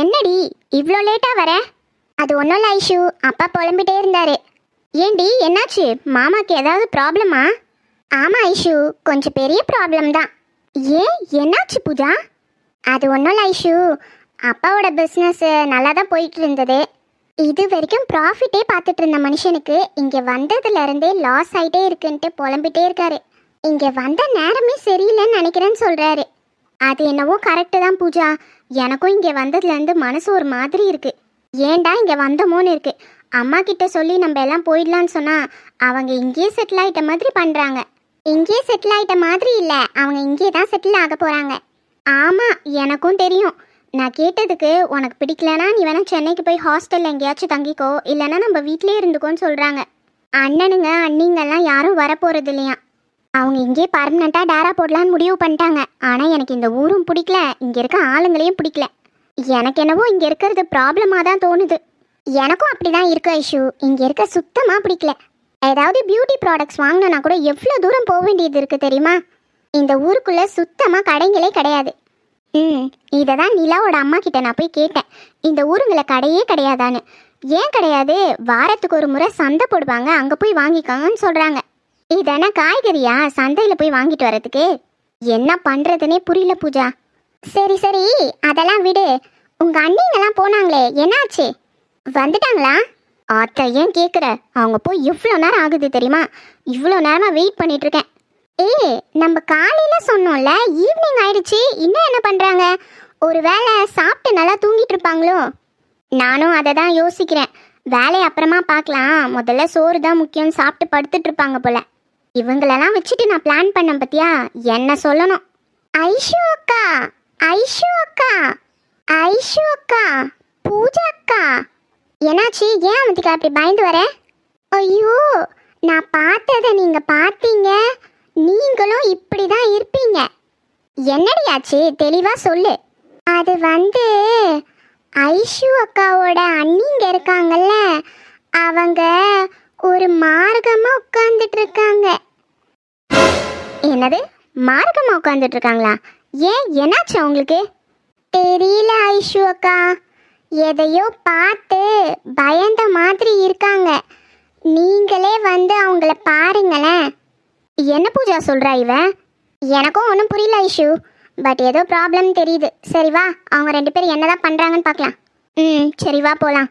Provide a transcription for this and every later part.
என்னடி இவ்வளோ லேட்டாக வர? அது ஒன்றும் இல்லை ஐஷு அப்பா புலம்பிட்டே இருந்தாரு. ஏண்டி என்னாச்சு? மாமாக்கு ஏதாவது ப்ராப்ளமா? ஆமாம் ஐஷு கொஞ்சம் பெரிய ப்ராப்ளம் தான். ஏன்? என்னாச்சு பூஜா? அது ஒன்றும் இல்லை ஐஷு அப்பாவோட பிஸ்னஸ் நல்லா தான் போயிட்டு இருந்தது இது வரைக்கும் ப்ராஃபிட்டே பார்த்துட்டு இருந்த மனுஷனுக்கு இங்கே வந்ததுலேருந்தே லாஸ் ஆகிட்டே இருக்குன்ட்டு புலம்பிட்டே இருக்காரு. இங்கே வந்த நேரமே சரியில்லைன்னு நினைக்கிறேன்னு சொல்கிறாரு அது என்னவோ கரெக்டு தான் பூஜா. எனக்கும் இங்கே வந்ததுலேருந்து மனசு ஒரு மாதிரி இருக்கு. ஏன்டா இங்கே வந்தோமோன்னு இருக்கு. அம்மா கிட்ட சொல்லி நம்ம எல்லாம் போயிடலான்னு சொன்னா அவங்க இங்கேயே செட்டில் ஆயிட்ட மாதிரி பண்ணுறாங்க இங்கேயே செட்டில் ஆயிட்ட மாதிரி இல்லை. அவங்க இங்கேயே தான் செட்டில் ஆக போகிறாங்க ஆமாம் எனக்கும் தெரியும். நான் கேட்டதுக்கு உனக்கு பிடிக்கலனா நீ வேணா சென்னைக்கு போய் ஹாஸ்டலில் எங்கேயாச்சும் தங்கிக்கோ. இல்லைன்னா நம்ம வீட்டிலே இருந்துக்கோன்னு சொல்கிறாங்க அண்ணனுங்க அண்ணிங்கெல்லாம் யாரும் வரப்போகிறது இல்லையா அவங்க இங்கே பர்மனெண்ட்டாக டேரா போடலான்னு முடிவு பண்ணிட்டாங்க. ஆனால் எனக்கு இந்த ஊரும் பிடிக்கல. இங்கே இருக்க ஆளுங்களையும் பிடிக்கல. எனக்கு என்னவோ இங்கே இருக்கிறது ப்ராப்ளமாக தான் தோணுது. எனக்கும் அப்படி தான் இருக்கு இஷ்யூ இங்கே இருக்க சுத்தமாக பிடிக்கல. ஏதாவது பியூட்டி ப்ராடக்ட்ஸ் வாங்கினா கூட எவ்வளோ தூரம் போக வேண்டியது இருக்குது தெரியுமா? இந்த ஊருக்குள்ளே சுத்தமாக கடைங்களே கிடையாது. ம் இதை தான் நிலாவோட அம்மா கிட்ட நான் போய் கேட்டேன். இந்த ஊருங்களை கடையே கிடையாதான்னு. ஏன் கிடையாது? வாரத்துக்கு ஒரு முறை சந்தை போடுவாங்க. அங்கே போய் வாங்கிக்கோங்கன்னு சொல்கிறாங்க இதென்ன காய்கறியா? சந்தையில் போய் வாங்கிட்டு வரதுக்கு என்ன பண்ணுறதுனே புரியல பூஜா. சரி சரி அதெல்லாம் விடு. உங்கள் அண்ணிங்கெல்லாம் போனாங்களே என்னாச்சு? வந்துட்டாங்களா? அத்தை ஏன் கேட்குற அவங்க போய் இவ்வளோ நேரம் ஆகுது தெரியுமா? இவ்வளோ நேரமாக வெயிட் பண்ணிட்டு இருக்கேன் ஏய் நம்ம காலையில் சொன்னோம்ல ஈவினிங் ஆயிடுச்சு. இன்னும் என்ன பண்ணுறாங்க ஒருவேளை சாப்பிட்டு நல்லா தூங்கிட்டு இருப்பாங்களோ நானும் அதை தான் யோசிக்கிறேன். வேலையை அப்புறமா பார்க்கலாம். முதல்ல சோறு தான் முக்கியம் சாப்பிட்டு படுத்துட்டு இருப்பாங்க போல. இவங்களெல்லாம் வச்சுட்டு நான் பிளான் பண்ணேன் பத்தியா? என்ன சொல்லணும்? ஐஷு அக்கா ஐஷு அக்கா ஐஷு அக்கா பூஜா அக்கா. என்னாச்சு? ஏன் அவனுக்கு அப்படி பயந்து வர? ஐயோ நான் பார்த்ததை நீங்க பார்த்தீங்க. நீங்களும் இப்படி தான் இருப்பீங்க. என்னடியாச்சு? தெளிவா சொல்லு. அது வந்து ஐஷு அக்காவோட அண்ணிங்க இருக்காங்கல்ல அவங்க ஒரு மார்க்கமா உட்கார்ந்துட்டு இருக்காங்க என்னது? மார்க்கமா உட்கார்ந்துட்டு இருக்காங்களா ஏன்? என்னாச்சு அவங்களுக்கு? தெரியல ஐஷு அக்கா. எதையோ பார்த்து பயந்த மாதிரி இருக்காங்க. நீங்களே வந்து அவங்கள பாருங்களேன். என்ன பூஜா சொல்கிறா இவன் எனக்கும் ஒன்றும் புரியல ஐஷு. பட் ஏதோ ப்ராப்ளம் தெரியுது. சரி வா அவங்க ரெண்டு பேரும் என்னதான் பண்ணுறாங்கன்னு பார்க்கலாம். ம் சரி வா போகலாம்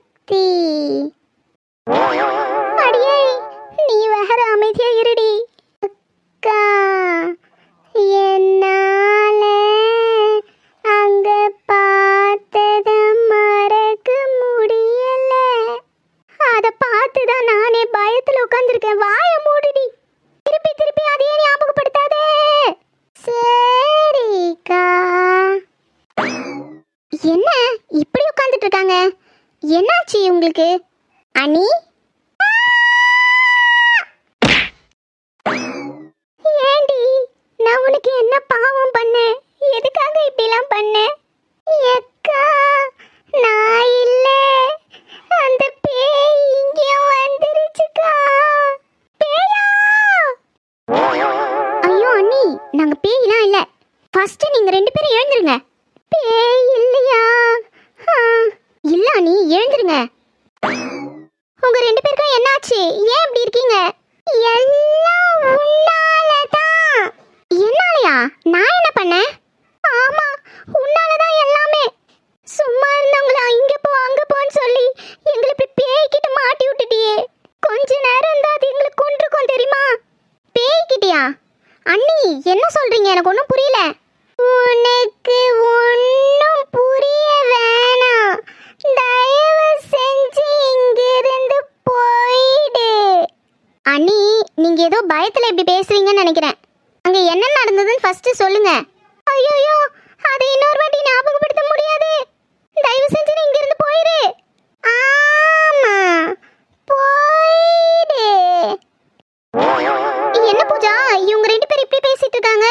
எழுந்துருங்க. உங்க ரெண்டு பேருக்கும் என்னாச்சு? ஏன் இப்படி இருக்கீங்க? எல்லாம் உன்னாலதான். என்னாலயா? நான் என்ன பண்ணேன்? ஆமா உன்னாலதான் எல்லாமே. சும்மா இருந்தவங்களா இங்க போ அங்க போன்னு சொல்லி எங்களை இப்படி பேய்கிட்ட மாட்டி விட்டுட்டியே. கொஞ்ச நேரம் இருந்தா அது எங்களை கொண்டிருக்கோம் தெரியுமா? பேய்கிட்டியா அண்ணி என்ன சொல்றீங்க? எனக்கு ஒன்றும் புரியல. பயத்தில் இப்படி பேசுறீங்கன்னு நினைக்கிறேன். அங்கே என்ன நடந்ததுன்னு ஃபர்ஸ்ட் சொல்லுங்க. ஐயோ அதை இன்னொரு வாட்டி ஞாபகப்படுத்த முடியாது. தயவு செஞ்சு நீ இங்கிருந்து போயிரு. ஆமா போயிடு. என்ன பூஜா? இவங்க ரெண்டு பேரும் இப்படி பேசிட்டு இருக்காங்க.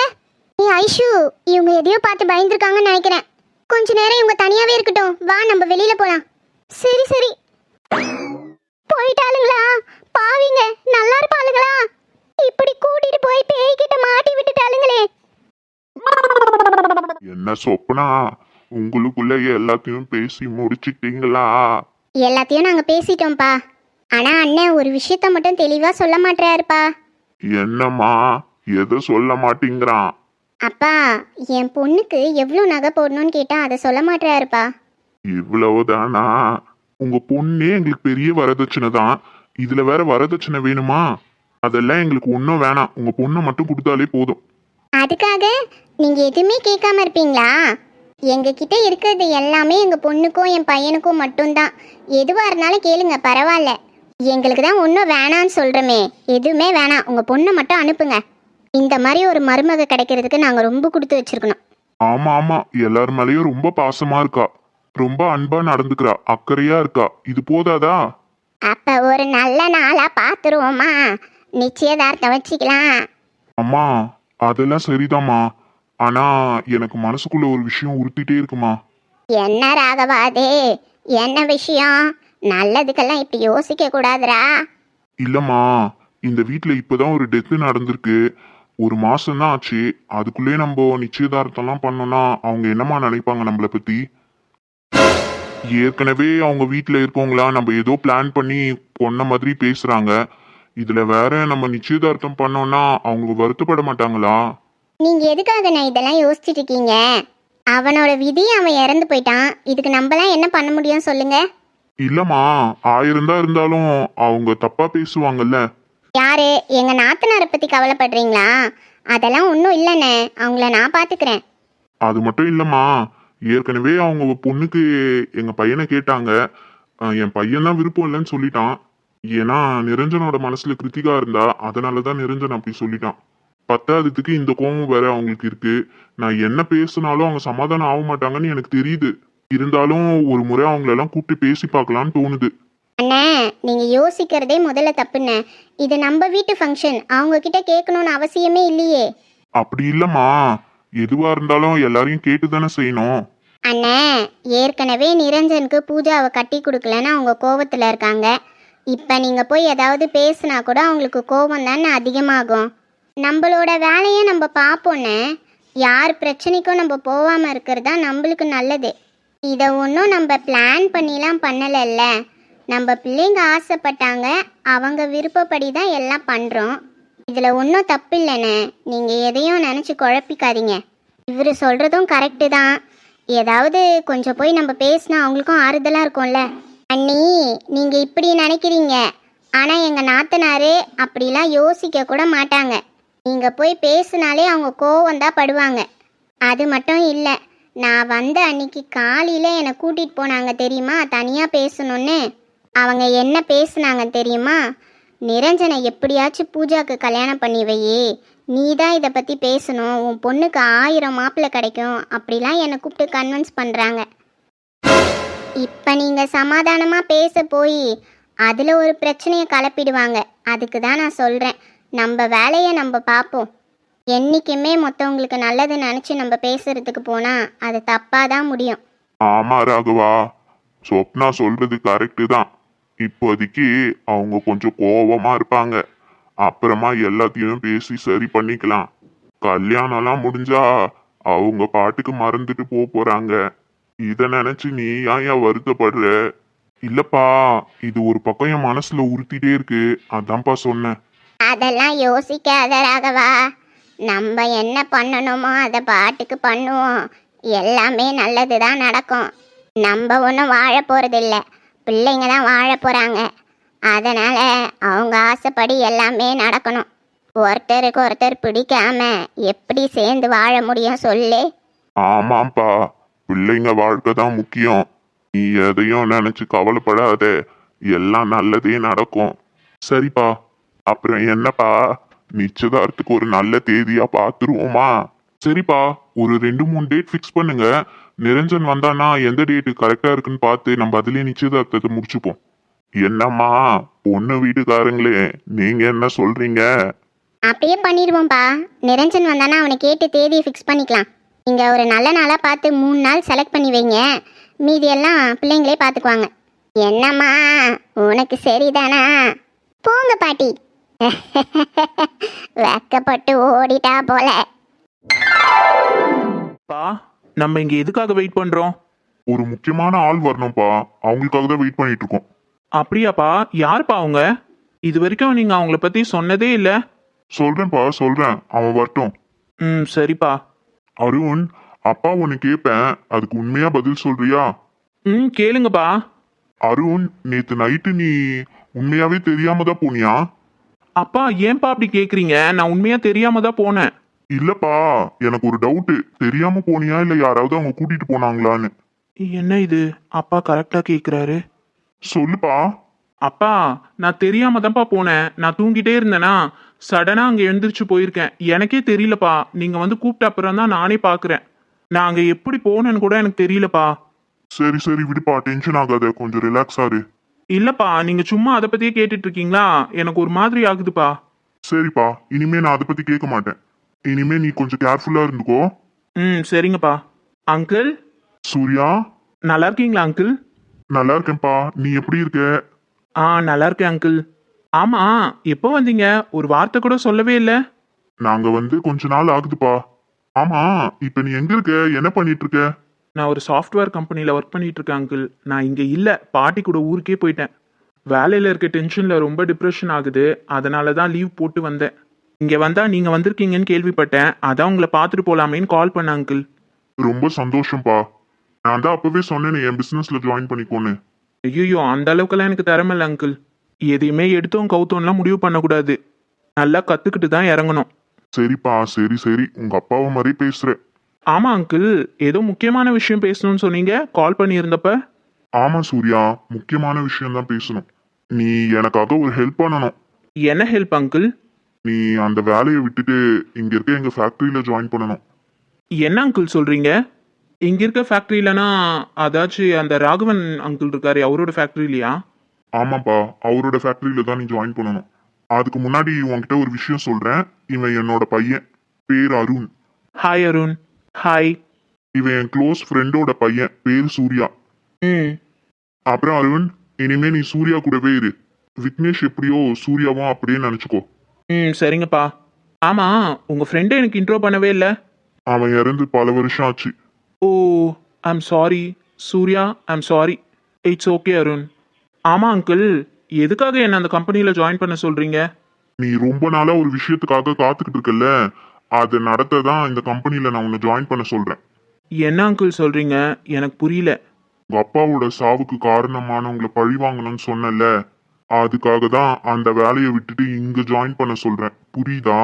ஏ ஐஷு இவங்க எதையோ பார்த்து பயந்துருக்காங்கன்னு நினைக்கிறேன். கொஞ்ச நேரம் இவங்க தனியாவே இருக்கட்டும். வா நம்ம வெளியில போலாம். சரி சரி. போயிட்டாளுங்களா? பாவிங்க நல்லா இருப்பாளுங்களா? இப்படி கூட்டிட்டு போய் பேய்கிட்ட மாட்டி விட்டுட்டாளுங்களே. என்ன சொப்பனா? உங்களுக்குள்ள எல்லாத்தையும் பேசி முடிச்சிட்டீங்களா? எல்லாத்தையும் நாங்க பேசிட்டோம்ப்பா. ஆனா அண்ணன் ஒரு விஷயத்த மட்டும் தெளிவா சொல்ல மாட்டாருப்பா என்னம்மா? எதை சொல்ல மாட்டேங்கிறான்? அப்பா என் பொண்ணுக்கு எவ்வளோ நகை போடணும்னு கேட்டா அதை சொல்ல மாட்டாருப்பா இவ்வளவுதானா? உங்க பொண்ணே எங்களுக்கு பெரிய வரதட்சணை தான் இதுல வேற வரதட்சணை வேணுமா? அதெல்லாம் எங்களுக்கு ஒன்றும் வேணாம். உங்க பொண்ணை மட்டும் கொடுத்தாலே போதும். அதுக்காக நீங்க எதுவுமே கேட்காம இருப்பீங்களா? எங்ககிட்ட இருக்கிறது எல்லாமே எங்க பொண்ணுக்கும் என் பையனுக்கும் மட்டும்தான். எதுவா இருந்தாலும் கேளுங்க பரவாயில்ல. எங்களுக்கு தான் ஒன்றும் வேணான்னு சொல்றோமே. எதுவுமே வேணாம். உங்க பொண்ணை மட்டும் அனுப்புங்க. இந்த மாதிரி ஒரு மருமக கிடைக்கிறதுக்கு நாங்கள் ரொம்ப கொடுத்து வச்சிருக்கணும். ஆமா ஆமா. எல்லார் மேலயும் ரொம்ப பாசமா இருக்கா. ரொம்ப அன்பா நடந்துக்கிறா. அக்கறையா இருக்கா. இது போதாதா? அப்ப ஒரு நல்ல நாளா பார்த்துருவோமா நிச்சயதார்த்தம் வச்சுக்கலாம். அம்மா அதெல்லாம் சரிதாம்மா. ஆனா எனக்கு மனசுக்குள்ள ஒரு விஷயம் உறுத்திட்டே இருக்குமா? என்ன ராகவாதே என்ன விஷயம்? நல்லதுக்கெல்லாம் இப்படி யோசிக்க கூடாதுடா இல்லம்மா இந்த வீட்ல இப்பதான் ஒரு டெத்து நடந்திருக்கு. ஒரு மாசம் தான் ஆச்சு. அதுக்குள்ளே நம்ம நிச்சயதார்த்தம்லாம் பண்ணோம்னா அவங்க என்னம்மா நினைப்பாங்க நம்மளை பத்தி? ஏற்கனவே அவங்க வீட்ல இருக்கவங்களா நம்ம ஏதோ பிளான் பண்ணி கொன்ன மாதிரி பேசுறாங்க. இதுல வேற நம்ம நிச்சயதார்த்தம் பண்ணோம்னா அவங்க வருத்தப்பட மாட்டாங்களா? நீங்க எதுக்காக நான் இதெல்லாம் யோசிச்சுட்டு இருக்கீங்க? அவனோட விதி அவன் இறந்து போயிட்டான். இதுக்கு நம்மலாம் என்ன பண்ண முடியும் சொல்லுங்க. இல்லம்மா ஆயிரம் தான் இருந்தாலும் அவங்க தப்பா பேசுவாங்கல்ல. யாரு? எங்க நாத்தனாரை பத்தி கவலைப்படுறீங்களா? அதெல்லாம் ஒன்றும் இல்லைண்ணே. அவங்கள நான் பாத்துக்கிறேன். அது மட்டும் இல்லம்மா. ஏற்கனவே அவங்க பொண்ணுக்கு எங்க பையனை கேட்டாங்க. அஹ் என் பையன் தான் விருப்பம் இல்லைன்னு சொல்லிட்டான். ஏன்னா நிரஞ்சனோட மனசுல கிருத்திகா இருந்தா அதனாலதான் நிரஞ்சன் அப்படி சொல்லிட்டான். பத்தாததுக்கு இந்த கோபம் வேற அவங்களுக்கு இருக்கு. நான் என்ன பேசினாலும் அவங்க சமாதானம் ஆக மாட்டாங்கன்னு எனக்கு தெரியுது. இருந்தாலும் ஒரு முறை அவங்களெல்லாம் கூப்பிட்டு பேசி பார்க்கலான்னு தோணுது. அண்ணே நீங்க யோசிக்கிறதே முதல்ல தப்புண்ணே. இது நம்ம வீட்டு ஃபங்க்ஷன் அவங்க கிட்ட கேட்கணும்னு அவசியமே இல்லையே. அப்படி இல்லம்மா. எதுவா இருந்தாலும் எல்லாரையும் கேட்டு தானே செய்யணும். அண்ணே ஏற்கனவே நிரஞ்சனுக்கு பூஜாவை கட்டி கொடுக்கலன்னு அவங்க கோவத்தில் இருக்காங்க. இப்போ நீங்கள் போய் ஏதாவது பேசுனா கூட அவங்களுக்கு கோபம் தானே அதிகமாகும். நம்மளோட வேலையை நம்ம பார்ப்போன்னே யார் பிரச்சனைக்கும் நம்ம போகாமல் இருக்கிறது தான் நம்மளுக்கு நல்லது. இதை ஒன்றும் நம்ம பிளான் பண்ணிலாம் பண்ணலைல்ல. நம்ம பிள்ளைங்க ஆசைப்பட்டாங்க அவங்க விருப்பப்படி தான் எல்லாம் பண்ணுறோம் இதில் ஒன்றும் தப்பு இல்லைண்ணே நீங்கள் எதையும் நினச்சி குழப்பிக்காதீங்க. இவர் சொல்கிறதும் கரெக்டு தான். ஏதாவது கொஞ்சம் போய் நம்ம பேசினா அவங்களுக்கும் ஆறுதலாக இருக்கும்ல. அண்ணி நீங்கள் இப்படி நினைக்கிறீங்க. ஆனால் எங்கள் நாத்தனாரு அப்படிலாம் யோசிக்க கூட மாட்டாங்க. நீங்கள் போய் பேசினாலே அவங்க கோவம் தான் படுவாங்க. அது மட்டும் இல்லை நான் வந்த அன்னைக்கு காலையில் என்னை கூட்டிகிட்டு போனாங்க தெரியுமா? தனியாக பேசணுன்னு அவங்க என்ன பேசுனாங்க தெரியுமா? நிரஞ்சனை எப்படியாச்சும் பூஜாக்கு கல்யாணம் பண்ணி வையே. நீ தான் இதை பற்றி பேசணும். உன் பொண்ணுக்கு ஆயிரம் மாப்பிள்ளை கிடைக்கும். அப்படிலாம் என்னை கூப்பிட்டு கன்வின்ஸ் பண்ணுறாங்க இப்போ நீங்கள் சமாதானமாக பேச போய் அதில் ஒரு பிரச்சனையை கலப்பிடுவாங்க. அதுக்கு தான் நான் சொல்கிறேன் நம்ம வேலையை நம்ம பார்ப்போம் என்றைக்குமே மற்றவங்களுக்கு நல்லது நினச்சி நம்ம பேசுறதுக்கு போனால் அது தப்பாக தான் முடியும். ஆமாம் ராகவா. சொப்னா சொல்கிறது கரெக்டு தான். இப்போதைக்கு அவங்க கொஞ்சம் கோபமாக இருப்பாங்க. அப்புறமா எல்லாத்தையும் பேசி சரி பண்ணிக்கலாம். கல்யாணம்லாம் முடிஞ்சா அவங்க பாட்டுக்கு மறந்துட்டு போக போகிறாங்க இத நினைச்சு நீ ஏன் வருத்தப்படுற? இல்லப்பா இது ஒரு பக்கம் என் மனசுல உறுத்திட்டே இருக்கு. அதான்ப்பா சொன்னேன். அதெல்லாம் யோசிக்காத ராகவா. நம்ம என்ன பண்ணணுமோ அதை பாட்டுக்கு பண்ணுவோம். எல்லாமே நல்லது தான் நடக்கும். நம்ம ஒன்றும் வாழ போகிறதில்ல பிள்ளைங்க தான் வாழ போகிறாங்க அதனால் அவங்க ஆசைப்படி எல்லாமே நடக்கணும். ஒருத்தருக்கு ஒருத்தர் பிடிக்காம எப்படி சேர்ந்து வாழ முடியும் சொல்லு. ஆமாப்பா பிள்ளைங்க வாழ்க்கை தான் முக்கியம். நீ எதையும் நினைச்சு கவலைப்படாத. எல்லாம் நல்லதே நடக்கும். சரிப்பா. அப்புறம் என்னப்பா? நிச்சயதார்த்துக்கு ஒரு நல்ல தேதியா பாத்துருவோமா? சரிப்பா. ஒரு ரெண்டு மூணு டேட் ஃபிக்ஸ் பண்ணுங்க. நிரஞ்சன் வந்தானா? எந்த டேட்டு கரெக்டா இருக்குன்னு பார்த்து நம்ம அதுலயே நிச்சயதார்த்தத்தை முடிச்சுப்போம். என்னம்மா? பொண்ணு வீட்டுக்காரங்களே நீங்க என்ன சொல்றீங்க? அப்படியே பண்ணிடுவோம்ப்பா நிரஞ்சன் வந்தானா? அவனை கேட்டு தேதியை ஃபிக்ஸ் பண்ணிக்கலாம். நீங்கள் ஒரு நல்ல நாளாக பார்த்து மூணு நாள் செலக்ட் பண்ணி வைங்க. மீதி எல்லாம் பிள்ளைங்களே பார்த்துக்குவாங்க. என்னம்மா உனக்கு சரிதானா? போங்க பாட்டி. வெக்கப்பட்டு ஓடிட்டா போல. பா நம்ம இங்க எதுக்காக வெயிட் பண்றோம்? ஒரு முக்கியமான ஆள் வரணும்ப்பா அவங்களுக்காக தான் வெயிட் பண்ணிட்டு இருக்கோம். அப்படியாப்பா யாருப்பா அவங்க? இது வரைக்கும் நீங்க அவங்கள பத்தி சொன்னதே இல்ல. சொல்றேன்ப்பா சொல்றேன். அவன் வரட்டும். ம் சரிப்பா. அருண் அப்பா ஒன்னு கேட்பேன் அதுக்கு உண்மையா பதில் சொல்றியா? ம் கேளுங்கப்பா. அருண் நேத்து நைட்டு நீ உண்மையாவே தெரியாம தான் போனியா? அப்பா ஏன்பா அப்படி கேக்குறீங்க? நான் உண்மையா தெரியாம தான் போனேன். இல்லப்பா எனக்கு ஒரு டவுட் தெரியாம போனியா இல்ல யாராவது அவங்க கூட்டிட்டு போனாங்களான்னு? என்ன இது? அப்பா கரெக்டா கேக்குறாரு. சொல்லுப்பா. அப்பா நான் தெரியாம தான்ப்பா போனேன். நான் தூங்கிட்டே இருந்தேனா? சடனா அங்க எழுந்திரிச்சு போயிருக்கேன். எனக்கே தெரியலப்பா. நீங்க வந்து கூப்பிட்ட அப்புறம் தான் நானே பாக்குறேன். நான் அங்க எப்படி போனேன்னு கூட எனக்கு தெரியலப்பா. சரி சரி விடுப்பா. டென்ஷன் ஆகாத. கொஞ்சம் ரிலாக்ஸ் ஆரு இல்லப்பா நீங்க சும்மா அதை பத்தியே கேட்டுட்டு இருக்கீங்களா? எனக்கு ஒரு மாதிரி ஆகுதுப்பா. சரிப்பா. இனிமே நான் அதை பத்தி கேட்க மாட்டேன். இனிமே நீ கொஞ்சம் கேர்ஃபுல்லா இருந்துக்கோ. ம் சரிங்கப்பா. அங்கிள் சூர்யா? நல்லா இருக்கீங்களா அங்கிள் நல்லா இருக்கேன்ப்பா. நீ எப்படி இருக்க? ஆ நல்லா இருக்கேன் அங்கிள் ஆமா எப்போ வந்தீங்க? ஒரு வார்த்தை கூட சொல்லவே இல்லை. நாங்க வந்து கொஞ்ச நாள் ஆகுதுப்பா. ஆமா இப்ப நீ எங்க இருக்க? என்ன பண்ணிட்டு இருக்க? நான் ஒரு சாஃப்ட்வேர் கம்பெனியில் ஒர்க் பண்ணிட்டு இருக்கேன் அங்கிள் நான் இங்கே இல்லை. பாட்டி கூட ஊருக்கே போயிட்டேன். வேலையில் இருக்க டென்ஷனில் ரொம்ப டிப்ரெஷன் ஆகுது. அதனால தான் லீவ் போட்டு வந்தேன். இங்கே வந்தால் நீங்கள் வந்திருக்கீங்கன்னு கேள்விப்பட்டேன். அதான் உங்களை பார்த்துட்டு போகலாமேன்னு கால் பண்ணேன் அங்கிள் ரொம்ப சந்தோஷம்ப்பா. நான் தான் அப்பவே சொன்னேனே என் பிசினஸ்ல ஜாயின் பண்ணிக்கோன்னு. ஐயோ அந்த அளவுக்கெல்லாம் எனக்கு திறமை இல்லை அங்கிள் எதையுமே எடுத்தோம் கவுத்தோம்லாம் முடிவு பண்ணக்கூடாது. நல்லா கற்றுக்கிட்டு தான் இறங்கணும். சரிப்பா சரி சரி. உங்க அப்பாவை மாதிரி பேசுற ஆமாம் அங்கிள் ஏதோ முக்கியமான விஷயம் பேசணும்னு சொன்னீங்க. கால் பண்ணியிருந்தப்ப? ஆமா சூர்யா. முக்கியமான விஷயம் தான் பேசணும். நீ எனக்காக ஒரு ஹெல்ப் பண்ணணும். என்ன ஹெல்ப் அங்கிள் நீ அந்த வேலையை விட்டுட்டு இங்க இருக்க எங்க ஃபேக்டரியில ஜாயின் பண்ணணும். என்ன அங்கிள் சொல்றீங்க? இங்க இருக்க ஃபேக்டரியிலனா அதாச்சும் அந்த ராகவன் அங்கிள் இருக்காரு அவரோட ஃபேக்டரியிலையா ஆமாப்பா அவரோட ஃபேக்டரியில தான் நீ ஜாயின் பண்ணணும். அதுக்கு முன்னாடி உன்கிட்ட ஒரு விஷயம் சொல்றேன். இவன் என்னோட பையன். பேர் அருண். ஹாய் அருண் ஹாய் இவன் என் க்ளோஸ் ஃப்ரெண்டோட பையன். பேர் சூர்யா. ம். அப்புறம் அருண் இனிமே நீ சூர்யா கூடவே இரு. விக்னேஷ் எப்படியோ சூர்யாவும் அப்படியே நினைச்சுக்கோ. ம் சரிங்கப்பா. ஆமா உங்க ஃப்ரெண்டை எனக்கு இன்ட்ரோ பண்ணவே இல்லை. அவன் இறந்து பல வருஷம் ஆச்சு. ஓ I'm sorry Surya I'm sorry it's okay Arun ஆமா அங்கிள் எதுக்காக என்ன அந்த கம்பெனியில் ஜாயின் பண்ண சொல்றீங்க? நீ ரொம்ப நாளா ஒரு விஷயத்துக்காக காத்துக்கிட்டு இருக்கல்ல? அதை நடத்த தான் இந்த கம்பெனில நான் உன்னை ஜாயின் பண்ண சொல்றேன். என்ன அங்கிள் சொல்றீங்க? எனக்கு புரியல. உங்க அப்பாவோட சாவுக்கு காரணமானவங்களை பழி வாங்கணும்னு சொன்னல அதுக்காக தான் அந்த வேலையை விட்டுட்டு இங்க ஜாயின் பண்ண சொல்றேன். புரியுதா?